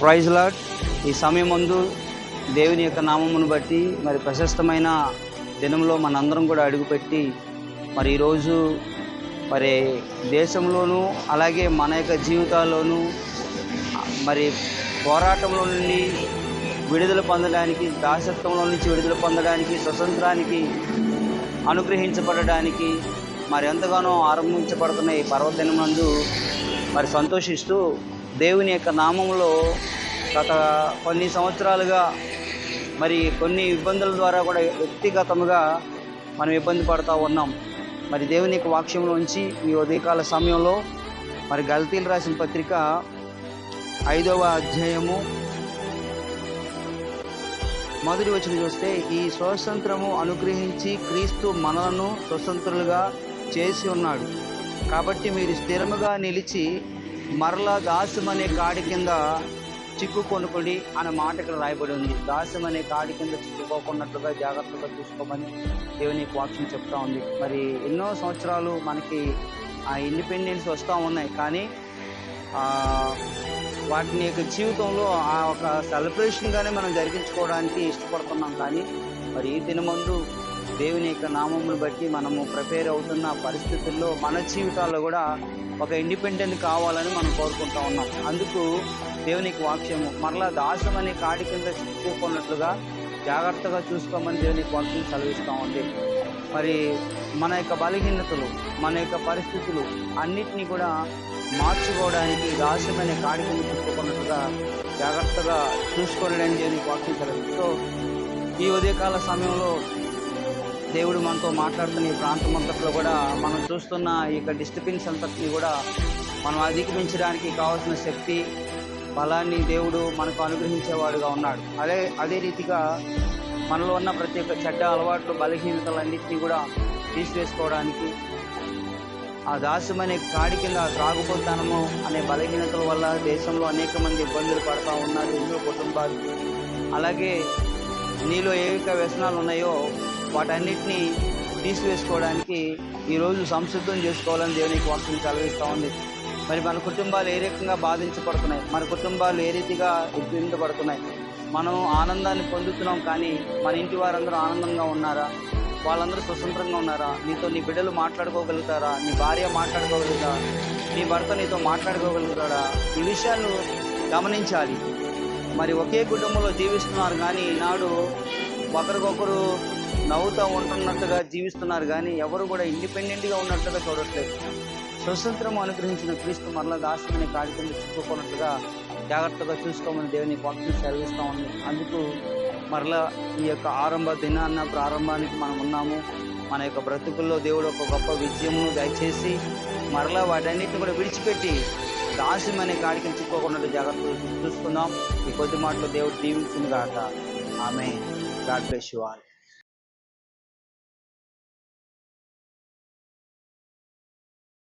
Praise lord. ఈ సమయం ముందు దేవుని యొక్క నామమును బట్టి మరి ప్రశస్తమైన దినంలో మనందరం కూడా అడుగుపెట్టి మరి ఈరోజు మరి దేశంలోనూ అలాగే మన యొక్క జీవితాల్లోనూ మరి పోరాటంలో నుండి విడుదల పొందడానికి దాసత్వంలో నుంచి విడుదల పొందడానికి స్వతంత్రానికి అనుగ్రహించబడడానికి మరి ఎంతగానో ఆరంభించబడుతున్న ఈ పర్వదినం నందు మరి సంతోషిస్తూ దేవుని యొక్క నామంలో గత కొన్ని సంవత్సరాలుగా మరి కొన్ని ఇబ్బందుల ద్వారా కూడా వ్యక్తిగతముగా మనం ఇబ్బంది పడుతూ ఉన్నాం. మరి దేవుని యొక్క వాక్యంలోంచి ఈ ఉదయకాల సమయంలో మరి గల్తీలు రాసిన పత్రిక ఐదవ అధ్యాయము మొదటి వచ్చిన చూస్తే ఈ స్వతంత్రము అనుగ్రహించి క్రీస్తు మనలను స్వతంత్రులుగా చేసి ఉన్నాడు. కాబట్టి మీరు స్థిరముగా నిలిచి మరలా దాసం అనే కాడి కింద చిక్కుకొనుకొని అనే మాట ఇక్కడ రాయబడి ఉంది. దాసం అనే కాడి కింద చిక్కుకోకున్నట్లుగా జాగ్రత్తగా చూసుకోమని దేవుని వాక్యం చెప్తా ఉంది. మరి ఎన్నో సంవత్సరాలు మనకి ఆ ఇండిపెండెన్స్ వస్తూ ఉన్నాయి. కానీ వాటిని యొక్క జీవితంలో ఆ ఒక సెలబ్రేషన్గానే మనం జరిగించుకోవడానికి ఇష్టపడుతున్నాం. కానీ మరి ఈ దినమందు దేవుని యొక్క నామమును బట్టి మనము ప్రిపేర్ అవుతున్న పరిస్థితుల్లో మన జీవితాల్లో కూడా ఒక ఇండిపెండెంట్ కావాలని మనం కోరుకుంటా ఉన్నాం. అందుకు దేవునికి వాక్యము మరలా దాసం అనే కాడి కింద చిక్కుకున్నట్లుగా జాగ్రత్తగా చూసుకోమని దేవునికి వాక్యం చదివిస్తూ ఉంది. మరి మన యొక్క బలహీనతలు మన యొక్క పరిస్థితులు అన్నిటినీ కూడా మార్చుకోవడానికి దాస్యమైన కాడి కింద చిక్కుకున్నట్లుగా జాగ్రత్తగా చూసుకోవడానికి దేవునికి వాక్యం సెలవిస్తూ ఈ ఉదయకాల సమయంలో దేవుడు మనతో మాట్లాడుతున్న ఈ ప్రాంతం అంతట్లో కూడా మనం చూస్తున్న ఈ యొక్క డిస్టర్బెన్స్ అంతటిని కూడా మనం అధిగమించడానికి కావాల్సిన శక్తి బలాన్ని దేవుడు మనకు అనుగ్రహించేవాడుగా ఉన్నాడు. అదే అదే రీతిగా మనలో ఉన్న ప్రతి ఒక్క చెడ్డ అలవాట్లు బలహీనతలన్నింటినీ కూడా తీసివేసుకోవడానికి ఆ దాస్యం అనే కాడి కింద త్రాగుబోతానము అనే బలహీనతల వల్ల దేశంలో అనేక మంది ఇబ్బందులు పడతా ఉన్నారు ఎన్నో కుటుంబాలు. అలాగే నీలో ఏ యొక్క వ్యసనాలు ఉన్నాయో వాటన్నిటినీ తీసివేసుకోవడానికి ఈరోజు సంసిద్ధం చేసుకోవాలని దేవునికి వాక్యం సెలవిస్తూ ఉంది. మరి మన కుటుంబాలు ఏ రకంగా బాధించబడుతున్నాయి? మన కుటుంబాలు ఏ రీతిగా ఇబ్బందిపడుతున్నాయి మనం ఆనందాన్ని పొందుతున్నాం కానీ మన ఇంటి వారందరూ ఆనందంగా ఉన్నారా? వాళ్ళందరూ స్వతంత్రంగా ఉన్నారా? నీతో నీ బిడ్డలు మాట్లాడుకోగలుగుతారా? నీ భార్య మాట్లాడుకోగలుగుతా నీ భర్త నీతో మాట్లాడుకోగలుగుతాడా? ఈ విషయాన్ని గమనించాలి. మరి ఒకే కుటుంబంలో జీవిస్తున్నారు కానీ నాడు ఒకరికొకరు నవ్వుతూ ఉంటున్నట్టుగా జీవిస్తున్నారు కానీ ఎవరు కూడా ఇండిపెండెంట్గా ఉన్నట్టుగా చూడట్లేదు. స్వతంత్రం అనుగ్రహించిన క్రీస్తు మరలా దాసుకునే కాడి కింద చిక్కుకున్నట్టుగా జాగ్రత్తగా చూసుకోమని దేవుని వాక్యం సెలవిస్తూ ఉంది అందుకు మరలా ఈ యొక్క ఆరంభ దినాన్న ప్రారంభానికి మనం ఉన్నాము. మన యొక్క బ్రతుకుల్లో దేవుడు ఒక గొప్ప విజయము దయచేసి మరలా వాటన్నిటిని కూడా విడిచిపెట్టి దాస్యం అనే కాడికి చిక్కుకోకుండా జాగ్రత్తలు చూసుకుందాం. ఈ కొద్ది మాటలో దేవుడు దీవించింది కాక ఆమె గాడ్ బ్లెస్ యు ఆల్.